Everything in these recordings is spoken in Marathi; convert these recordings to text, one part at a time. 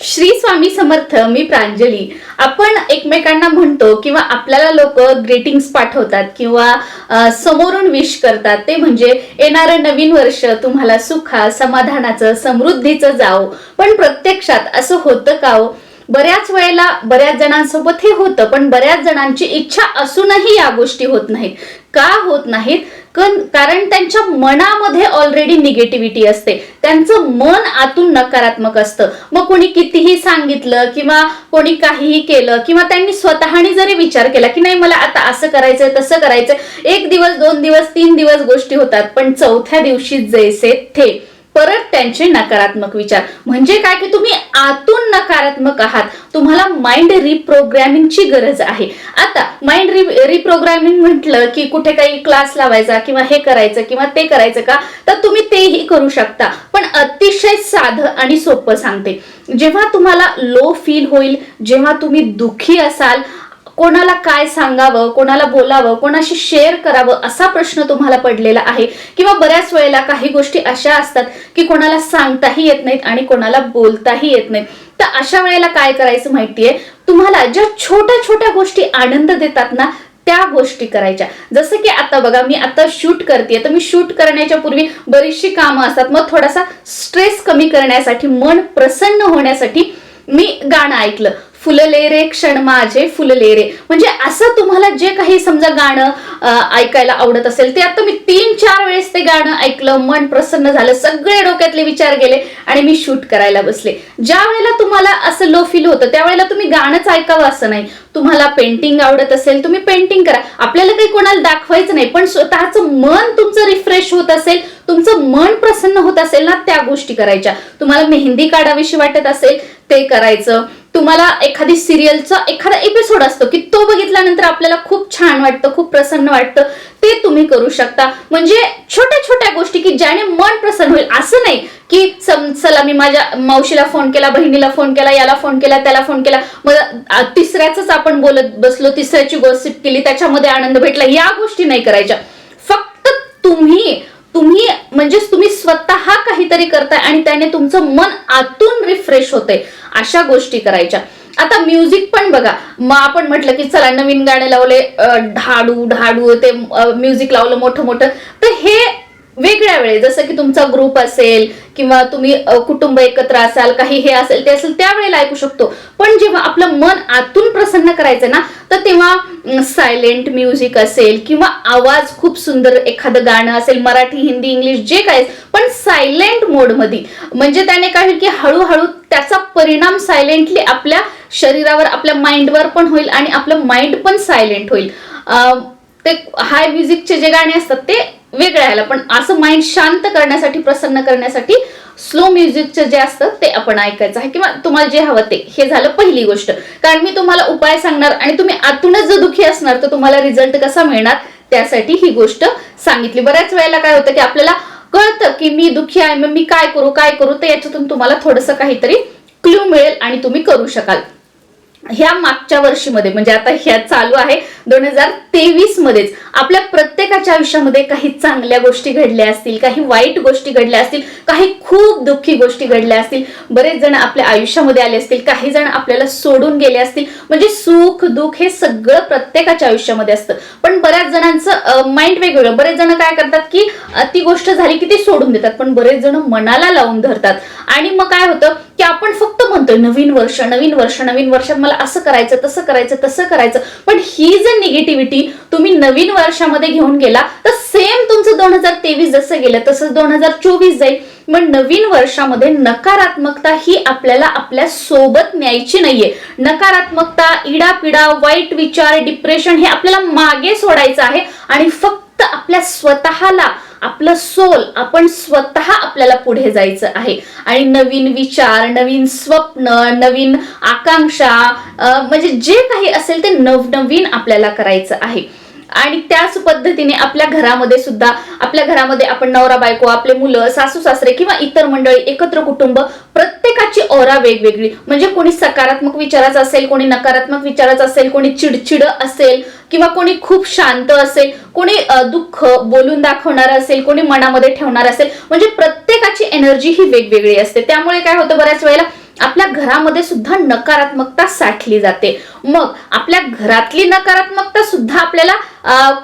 श्री स्वामी समर्थ मी प्रांजली. आपण एकमेकांना म्हणतो किंवा आपल्याला लोक ग्रीटिंग्स पाठवतात किंवा समोरून विश करतात ते म्हणजे येणारं नवीन वर्ष तुम्हाला सुखा समाधानाचं समृद्धीचं जाओ पण प्रत्यक्षात असं होतं का हो? बऱ्याच वेळेला बऱ्याच जणांसोबत हे होतं पण बऱ्याच जणांची इच्छा असूनही या गोष्टी होत नाहीत. का होत नाहीत? कारण त्यांच्या मनामध्ये ऑलरेडी निगेटिव्हिटी असते. त्यांचं मन आतून नकारात्मक असतं. मग कोणी कितीही सांगितलं किंवा कोणी काहीही केलं किंवा त्यांनी स्वतःने जरी विचार केला की नाही मला आता असं करायचंय तसं करायचंय एक दिवस दोन दिवस तीन दिवस गोष्टी होतात पण चौथ्या दिवशी जैसे थे. परत त्यांचे नकारात्मक विचार. म्हणजे काय की तुम्ही आतून नकारात्मक आहात. माइंड रिप्रोग्रॅमिंगची गरज आहे. आता माइंड रिप्रोग्रॅमिंग म्हटलं की कुठे काही क्लास लावायचा किंवा हे करायचं किंवा ते करायचं का तर तुम्ही तेही करू शकता. पण अतिशय साधं आणि सोपं सांगते. जेव्हा तुम्हाला लो फील होईल जेव्हा तुम्ही दुःखी असाल कोणाला काय सांगावं कोणाला बोलावं कोणाशी शेअर करावं असा प्रश्न तुम्हाला पडलेला आहे. किंवा बऱ्याच वेळेला काही गोष्टी अशा असतात की कोणाला सांगताही येत नाहीत आणि कोणाला बोलताही येत नाहीत. तर अशा वेळेला काय करायचं माहितीये? तुम्हाला ज्या छोट्या छोट्या गोष्टी आनंद देतात ना त्या गोष्टी करायच्या. जसं की आता बघा मी आता शूट करते तर मी शूट करण्याच्या पूर्वी बरीचशी कामं असतात. मग थोडासा स्ट्रेस कमी करण्यासाठी मन प्रसन्न होण्यासाठी मी गाणं ऐकलं. फुलले रे क्षण माझे फुलले रे. म्हणजे असं तुम्हाला जे काही समजा गाणं ऐकायला आवडत असेल ते आता मी तीन चार वेळेस ते गाणं ऐकलं मन प्रसन्न झालं सगळे डोक्यातले विचार गेले आणि मी शूट करायला बसले. ज्या वेळेला तुम्हाला असं लो फील होतं त्यावेळेला तुम्ही गाणंच ऐकावं असं नाही. तुम्हाला पेंटिंग आवडत असेल तुम्ही पेंटिंग करा. आपल्याला काही कोणाला दाखवायचं नाही पण स्वतःचं मन तुमचं रिफ्रेश होत असेल तुमचं मन प्रसन्न होत असेल ना त्या गोष्टी करायच्या. तुम्हाला मेहंदी काढावीशी वाटत असेल ते करायचं. तुम्हाला एखादी सिरियलचा एखादा एपिसोड असतो की तो बघितल्यानंतर आपल्याला खूप छान वाटतं खूप प्रसन्न वाटतं ते तुम्ही करू शकता. म्हणजे छोट्या छोट्या गोष्टी की ज्याने मन प्रसन्न होईल. असं नाही की सम- चला मी माझ्या मावशीला फोन केला बहिणीला फोन केला याला फोन केला त्याला फोन केला. मग तिसऱ्याच आपण बोलत बसलो तिसऱ्याची गोसिप केली त्याच्यामध्ये आनंद भेटला या गोष्टी नाही करायच्या. फक्त तुम्ही तुम्ही म्हणजेच तुम्ही स्वतः काहीतरी करताय आणि त्याने तुमचं मन आतून रिफ्रेश होते अशा गोष्टी करायच्या. आता म्युझिक पण बघा. मग आपण म्हटलं की चला नवीन गाणे लावले ढाडू ढाडू ते म्युझिक लावलं मोठं मोठं तर हे वेगळ्या वेळेस जसं की तुमचा ग्रुप असेल किंवा तुम्ही कुटुंब एकत्र असाल काही हे असेल ते असेल त्यावेळेला ऐकू शकतो. पण जेव्हा आपलं मन आतून प्रसन्न करायचं ना तर तेव्हा सायलेंट म्युझिक असेल किंवा आवाज खूप सुंदर एखादं गाणं असेल मराठी हिंदी इंग्लिश जे काय पण सायलेंट मोडमध्ये म्हणजे त्याने काय होईल की हळूहळू त्याचा परिणाम सायलेंटली आपल्या शरीरावर आपल्या माइंडवर पण होईल आणि आपलं माइंड पण सायलेंट होईल. ते हाय म्युझिकचे जे गाणे असतात ते वेगळे आहे. पण असं माइंड शांत करण्यासाठी प्रसन्न करण्यासाठी स्लो म्युझिकचं जे असतं ते आपण ऐकायचं आहे. किंवा तुम्हाला जे हवं ते. हे झालं पहिली गोष्ट. कारण मी तुम्हाला उपाय सांगणार आणि तुम्ही आतूनच जर दुखी असणार तर तुम्हाला रिझल्ट कसा मिळणार? त्यासाठी ही गोष्ट सांगितली. बऱ्याच वेळेला काय होतं की आपल्याला कळतं की मी दुखी आहे मग मी काय करू काय करू? तर याच्यातून तुम्हाला थोडंसं काहीतरी क्ल्यू मिळेल आणि तुम्ही करू शकाल. ह्या मागच्या वर्षीमध्ये म्हणजे आता ह्या चालू आहे दोन हजार तेवीस मध्येच आपल्या प्रत्येकाच्या आयुष्यामध्ये काही चांगल्या गोष्टी घडल्या असतील काही वाईट गोष्टी घडल्या असतील काही खूप दुःखी गोष्टी घडल्या असतील बरेच जण आपल्या आयुष्यामध्ये आले असतील काही जण आपल्याला सोडून गेले असतील म्हणजे सुख दुःख हे सगळं प्रत्येकाच्या आयुष्यामध्ये असतं. पण बऱ्याच जणांचं माइंड वेगवेगळं. बरेच जण काय करतात की ती गोष्ट झाली की ती सोडून देतात पण बरेच जण मनाला लावून धरतात. आणि मग काय होतं की आपण फक्त म्हणतोय नवीन वर्ष नवीन वर्ष नवीन वर्षात मला असं करायचं तसं करायचं तसं करायचं. पण ही जर निगेटिव्हिटी तुम्ही नवीन वर्षामध्ये घेऊन गेला तर सेम तुमचं दोन हजार तेवीस जसं गेलं तसंच दोन हजार चोवीस जाईल. मग नवीन वर्षामध्ये नकारात्मकता ही आपल्याला आपल्यासोबत न्यायची नाहीये. नकारात्मकता इडापिडा वाईट विचार डिप्रेशन हे आपल्याला मागे सोडायचं आहे आणि फक्त आपल्या स्वतःला आपलं सोल आपण स्वतः आपल्याला पुढे जायचं आहे. आणि नवीन विचार नवीन स्वप्न नवीन आकांक्षा म्हणजे जे काही असेल ते नवनवीन आपल्याला करायचं आहे. आणि त्याच पद्धतीने आपल्या घरामध्ये सुद्धा आपल्या घरामध्ये आपण नवरा बायको आपले मुलं सासू सासरे किंवा इतर मंडळी एकत्र कुटुंब प्रत्येकाची ओरा वेगवेगळी. म्हणजे कोणी सकारात्मक विचाराचा असेल कोणी नकारात्मक विचाराचा असेल कोणी चिडचिड असेल किंवा कोणी खूप शांत असेल कोणी दुःख बोलून दाखवणार असेल कोणी मनामध्ये ठेवणार असेल म्हणजे प्रत्येकाची एनर्जी ही वेगवेगळी असते. त्यामुळे काय होतं बऱ्याच वेळेला आपल्या घरामध्ये सुद्धा नकारात्मकता साठली जाते. मग आपल्या घरातली नकारात्मकता सुद्धा आपल्याला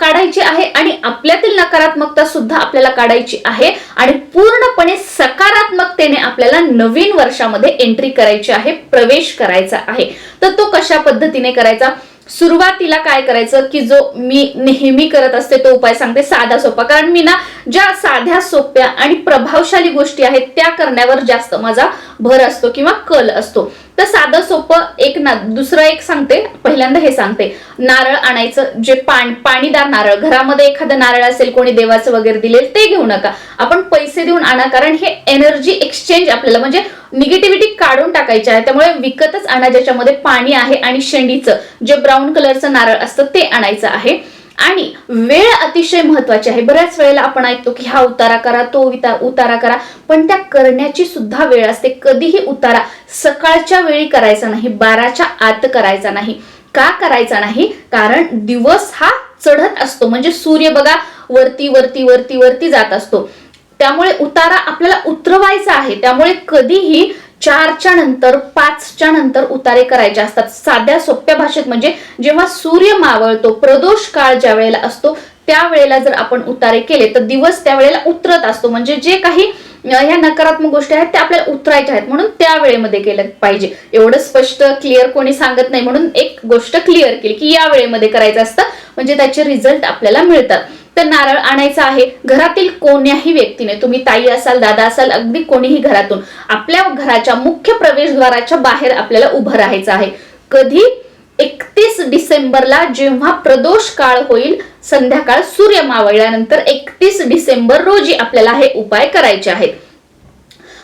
काढायची आहे आणि आपल्यातील नकारात्मकता सुद्धा आपल्याला काढायची आहे आणि पूर्णपणे सकारात्मकतेने आपल्याला नवीन वर्षामध्ये एंट्री करायची आहे प्रवेश करायचा आहे. तर तो कशा पद्धतीने करायचा? सुरुवातीला काय करायचं की जो मी नेहमी करत असते तो उपाय सांगते साधा सोपा. कारण मी ना ज्या साध्या सोप्या आणि प्रभावशाली गोष्टी आहेत त्या करण्यावर जास्त माझा भर असतो किंवा कल असतो. तर साधं सोपं एक ना दुसरं एक सांगते पहिल्यांदा हे सांगते. नारळ आणायचं जे पाण पाणीदार नारळ घरामध्ये एखादं नारळ असेल कोणी देवाचं वगैरे दिले ते घेऊ नका. आपण पैसे देऊन आणा कारण हे एनर्जी एक्सचेंज आपल्याला म्हणजे निगेटिव्हिटी काढून टाकायची आहे. त्यामुळे विकतच आणा ज्याच्यामध्ये पाणी आहे आणि शेंडीचं जे ब्राऊन कलरचं नारळ असतं ते आणायचं आहे. आणि वेळ अतिशय महत्वाची आहे. बऱ्याच वेळेला आपण ऐकतो की हा उतारा करा तो उता- उतारा करा पण त्या करण्याची सुद्धा वेळ असते. कधीही उतारा सकाळच्या वेळी करायचा नाही बाराच्या आत करायचा नाही. का करायचा नाही? कारण दिवस हा चढत असतो. म्हणजे सूर्य बघा वरती वरती वरती वरती जात असतो. त्यामुळे उतारा आपल्याला उतरवायचा आहे. त्यामुळे कधीही चारच्या नंतर पाचच्या नंतर उतारे करायचे असतात. साध्या सोप्या भाषेत म्हणजे जेव्हा सूर्य मावळतो प्रदोष काळ ज्या वेळेला असतो त्यावेळेला जर आपण उतारे केले तर दिवस त्यावेळेला उतरत असतो. म्हणजे जे काही ह्या नकारात्मक गोष्टी आहेत त्या आपल्याला उतरायच्या आहेत. म्हणून त्या वेळेमध्ये केलं पाहिजे. एवढं स्पष्ट क्लिअर कोणी सांगत नाही. म्हणून एक गोष्ट क्लिअर केली की या वेळेमध्ये करायचं असतं. म्हणजे त्याचे रिझल्ट आपल्याला मिळतात. तर नारळ आणायचा आहे. घरातील कोण्याही व्यक्तीने तुम्ही ताई असाल दादा असाल अगदी कोणीही घरातून आपल्या घराच्या मुख्य प्रवेशद्वाराच्या बाहेर आपल्याला उभं राहायचं आहे. कधी? एकतीस डिसेंबरला जेव्हा प्रदोष काळ होईल संध्याकाळ सूर्य मावळल्यानंतर एकतीस डिसेंबर रोजी आपल्याला हे उपाय करायचे आहेत.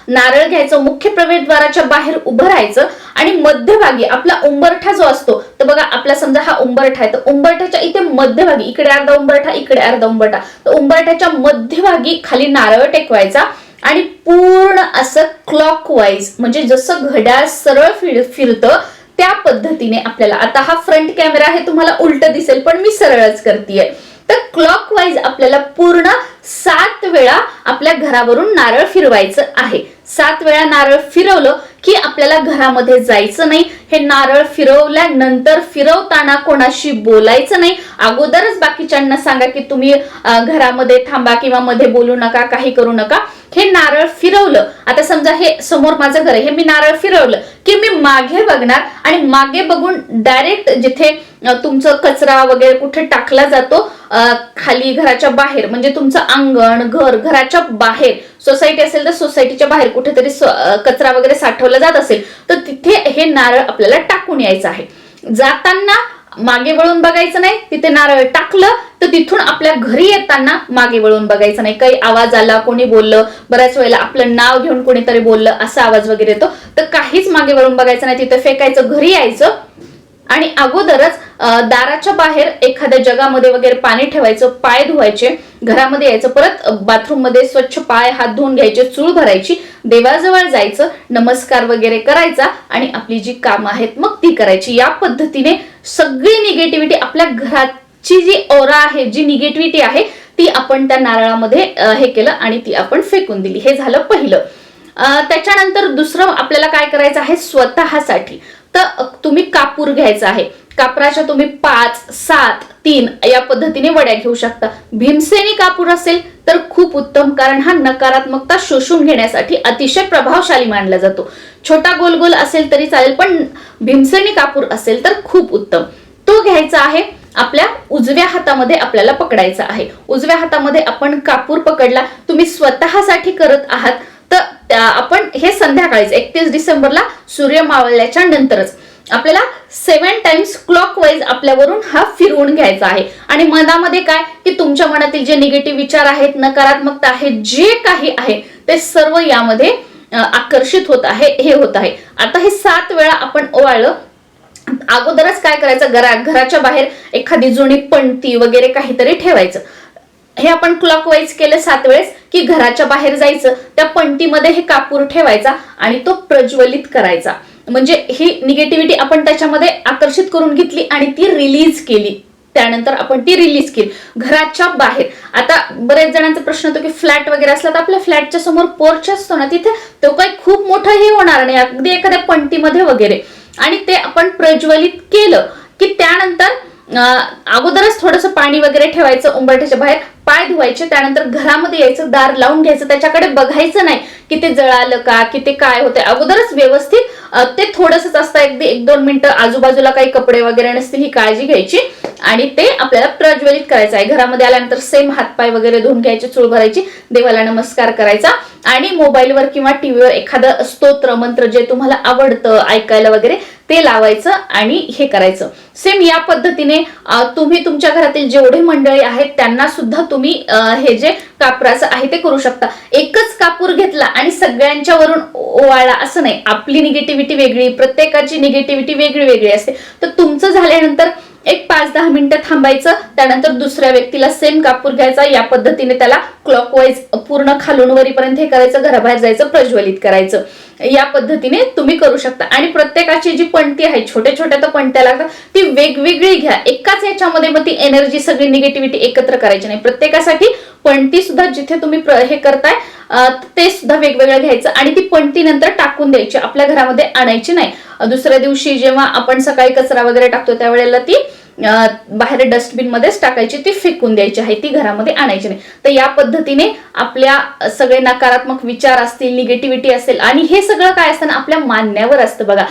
नारळ घ्यायचं मुख्य प्रवेशद्वाराच्या बाहेर उभं राहायचं आणि मध्यभागी आपला उंबरठा जो असतो तर बघा आपला समजा हा उंबरठा आहे तर उंबरठ्याच्या इथे मध्यभागी इकडे अर्धा उंबरठा इकडे अर्धा उंबरठा तर उंबरठ्याच्या मध्यभागी खाली नारळ टेकवायचा आणि पूर्ण असं क्लॉकवाईज म्हणजे जसं घड्याळ सरळ फिर फिरतं त्या पद्धतीने आपल्याला आता हा फ्रंट कॅमेरा हे तुम्हाला उलट दिसेल पण मी सरळच करतेय. तर क्लॉकवाईज आपल्याला पूर्ण सात वेळा आपल्या घरावरून नारळ फिरवायचं आहे. सात वेळा नारळ फिरवलं की आपल्याला घरामध्ये जायचं नाही. हे नारळ फिरवल्यानंतर फिरवताना कोणाशी बोलायचं नाही. अगोदरच बाकीच्यांना सांगा की तुम्ही घरामध्ये थांबा किंवा मध्ये बोलू नका काही करू नका. हे नारळ फिरवलं. आता समजा हे समोर माझं घर आहे हे मी नारळ फिरवलं की मी मागे बघणार आणि मागे बघून डायरेक्ट जिथे तुमचं कचरा वगैरे कुठे टाकला जातो खाली घराच्या बाहेर म्हणजे तुमचं अंगण घर घराच्या बाहेर सोसायटी असेल तर सोसायटीच्या बाहेर कुठेतरी कचरा वगैरे साठवला जात असेल तर तिथे हे नारळ आपल्याला टाकून यायचं आहे. जाताना मागे वळून बघायचं नाही तिथे नारळ टाकलं तर तिथून आपल्या घरी येताना मागे वळून बघायचं नाही. काही आवाज आला कोणी बोललं बऱ्याच वेळेला आपलं नाव घेऊन कोणीतरी बोललं असा आवाज वगैरे येतो. तर काहीच मागे वळून बघायचं नाही. तिथे फेकायचं घरी यायचं. आणि अगोदरच दाराच्या बाहेर एखाद्या जगामध्ये वगैरे पाणी ठेवायचं पाय धुवायचे घरामध्ये यायचं परत बाथरूममध्ये स्वच्छ पाय हात धुवून घ्यायचे चूळ भरायची देवाजवळ जायचं नमस्कार वगैरे करायचा आणि आपली जी कामं आहेत मग ती करायची. या पद्धतीने सगळी निगेटिव्हिटी आपल्या घराची जी ओरा आहे जी निगेटिव्हिटी आहे ती आपण त्या नारळामध्ये हे केलं आणि ती आपण फेकून दिली. हे झालं पहिलं. त्याच्यानंतर दुसरं आपल्याला काय करायचं आहे? स्वतःसाठी. तर तुम्ही कापूर घ्यायचा आहे. कापराच्या तुम्ही पाच सात तीन या पद्धतीने वड्या घेऊ शकता. भीमसेनी कापूर असेल तर खूप उत्तम कारण हा नकारात्मकता शोषून घेण्यासाठी अतिशय प्रभावशाली मानला जातो. छोटा गोल गोल असेल तरी चालेल पण भीमसेनी कापूर असेल तर खूप उत्तम. तो घ्यायचा आहे आपल्या उजव्या हातामध्ये आपल्याला पकडायचा आहे. उजव्या हातामध्ये आपण कापूर पकडला तुम्ही स्वतःसाठी करत आहात तर आपण हे संध्याकाळीच एकतीस डिसेंबरला सूर्य मावळल्याच्या नंतरच. आपल्याला सेवन टाइम्स क्लॉक वाईज आपल्यावरून हा फिरवून घ्यायचा आहे. आणि मनामध्ये काय? की तुमच्या मनातील जे निगेटिव्ह विचार आहेत नकारात्मकता आहे जे काही आहे ते सर्व यामध्ये आकर्षित होत आहे हे होत आहे. आता हे सात वेळा आपण ओवाळलं अगोदरच काय करायचं? घरा घराच्या बाहेर एखादी जुनी पणती वगैरे काहीतरी ठेवायचं. हे आपण क्लॉकवाईज केलं सात वेळेस की घराच्या बाहेर जायचं त्या पणतीमध्ये हे कापूर ठेवायचा आणि तो प्रज्वलित करायचा. म्हणजे ही निगेटिव्हिटी आपण त्याच्यामध्ये आकर्षित करून घेतली आणि ती रिलीज केली. त्यानंतर आपण ती रिलीज केली. घराच्या बाहेर. आता बरेच जणांचा प्रश्न होतो की फ्लॅट वगैरे असला तर आपल्या फ्लॅटच्या समोर पोर्च असतो ना तिथे तो काही खूप मोठंही होणार नाही अगदी एखाद्या पंटीमध्ये वगैरे. आणि ते आपण प्रज्वलित केलं की त्यानंतर अगोदरच थोडंसं पाणी वगैरे ठेवायचं उंबरठ्याच्या बाहेर पाय धुवायचे त्यानंतर घरामध्ये यायचं दार लावून घ्यायचं त्याच्याकडे बघायचं नाही की ते जळालं का की ते काय होतंय. अगोदरच व्यवस्थित ते थोडंसंच असतं अगदी एक दोन मिनिटं आजूबाजूला काही कपडे वगैरे नसतील ही काळजी घ्यायची आणि ते आपल्याला प्रज्वलित करायचं आहे. घरामध्ये आल्यानंतर सेम हातपाय वगैरे धुवून घ्यायचे चूळ भरायची देवाला नमस्कार करायचा आणि मोबाईलवर किंवा टीव्हीवर एखादं स्तोत्र मंत्र जे तुम्हाला आवडतं ऐकायला वगैरे ते लावायचं आणि हे करायचं. सेम या पद्धतीने तुम्ही तुमच्या घरातील जेवढे मंडळी आहेत त्यांना सुद्धा तुम्ही हे जे कापराचं आहे ते करू शकता. एकच कापूर घेतला आणि सगळ्यांच्या वरून ओवाळला असं नाही. आपली निगेटिव्हिटी वेगळी प्रत्येकाची निगेटिव्हिटी वेगळी वेगळी असते. तर तुमचं झाल्यानंतर एक पाच दहा मिनिटं थांबायचं त्यानंतर दुसऱ्या व्यक्तीला सेम कापूर घ्यायचा. या पद्धतीने त्याला क्लॉकवाईज पूर्ण खालून वरीपर्यंत हे करायचं घराबाहेर जायचं प्रज्वलित करायचं. या पद्धतीने तुम्ही करू शकता. आणि प्रत्येकाची जी पणती आहे छोट्या छोट्या तर पणत्या लागतात ती वेगवेगळी घ्या. एकाच याच्यामध्ये मग ती एनर्जी सगळी निगेटिव्हिटी एकत्र करायची नाही. प्रत्येकासाठी पणती सुद्धा जिथे तुम्ही प्र- हे करताय ते सुद्धा वेगवेगळं घ्यायचं आणि ती पणती नंतर टाकून द्यायची. आपल्या घरामध्ये आणायची नाही. दुसऱ्या दिवशी जेव्हा आपण सकाळी कचरा वगैरे टाकतो त्यावेळेला ती बाहेर डस्टबिनमध्येच टाकायची ती फेकून द्यायची आहे ती घरामध्ये आणायची नाही. तर या पद्धतीने आपल्या सगळे नकारात्मक विचार असतील निगेटिव्हिटी असेल आणि हे सगळं काय असतं ना आपल्या मानण्यावर असतं बघा.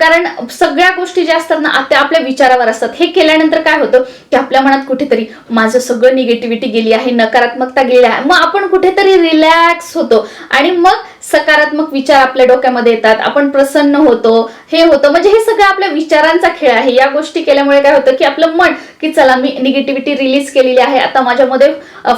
कारण सगळ्या गोष्टी ज्या असतात ना त्या आपल्या विचारावर असतात. हे केल्यानंतर काय होतं की आपल्या मनात कुठेतरी माझं सगळं निगेटिव्हिटी गेली आहे नकारात्मकता गेली आहे. मग आपण कुठेतरी रिलॅक्स होतो. आणि मग सकारात्मक विचार आपल्या डोक्यामध्ये येतात आपण प्रसन्न होतो हे होतं. म्हणजे हे सगळं आपल्या विचारांचा खेळ आहे. या गोष्टी केल्यामुळे काय होतं की आपलं मन की चला मी निगेटिव्हिटी रिलीज केलेली आहे. आता माझ्यामध्ये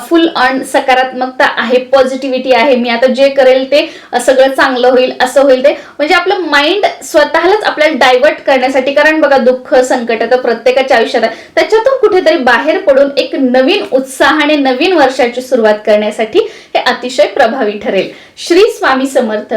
फुल ऑन सकारात्मकता आहे पॉझिटिव्हिटी आहे. मी आता जे करेल ते सगळं चांगलं होईल असं होईल ते. म्हणजे आपलं माइंड स्वतःलाच आपल्याला डायव्हर्ट करण्यासाठी कारण बघा दुःख संकट तर प्रत्येकाच्या आयुष्यात आहे. त्याच्यातून कुठेतरी बाहेर पडून एक नवीन उत्साहाने नवीन वर्षाची सुरुवात करण्यासाठी हे अतिशय प्रभावी ठरेल. श्री स्वामी समर्थ.